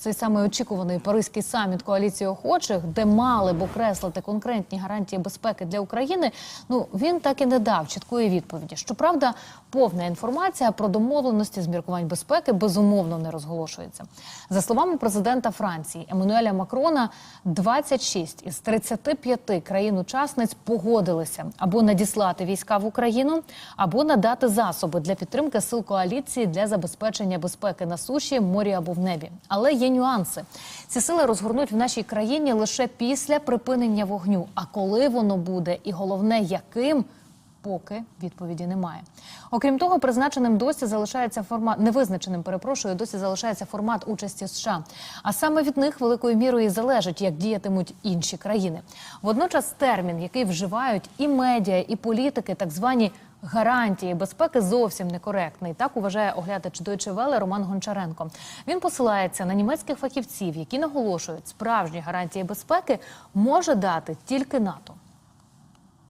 Цей самий очікуваний паризький саміт коаліції охочих, де мали б окреслити конкретні гарантії безпеки для України. Ну він так і не дав чіткої відповіді. Щоправда, повна інформація про домовленості з міркувань безпеки безумовно не розголошується. За словами президента Франції Еммануеля Макрона, 26 із 35 країн-учасниць погодилися або надіслати війська в Україну, або надати засоби для підтримки сил коаліції для забезпечення безпеки на суші, морі або в небі. Але є нюанси. Ці сили розгорнуть в нашій країні лише після припинення вогню. А коли воно буде, і головне, яким. Поки відповіді немає. Окрім того, призначеним досі залишається формат невизначеним. Перепрошую, досі залишається формат участі США. А саме від них великою мірою і залежить, як діятимуть інші країни. Водночас термін, який вживають і медіа, і політики, так звані гарантії безпеки, зовсім некоректний. Так вважає оглядач Deutsche Welle Роман Гончаренко. Він посилається на німецьких фахівців, які наголошують, справжні гарантії безпеки може дати тільки НАТО.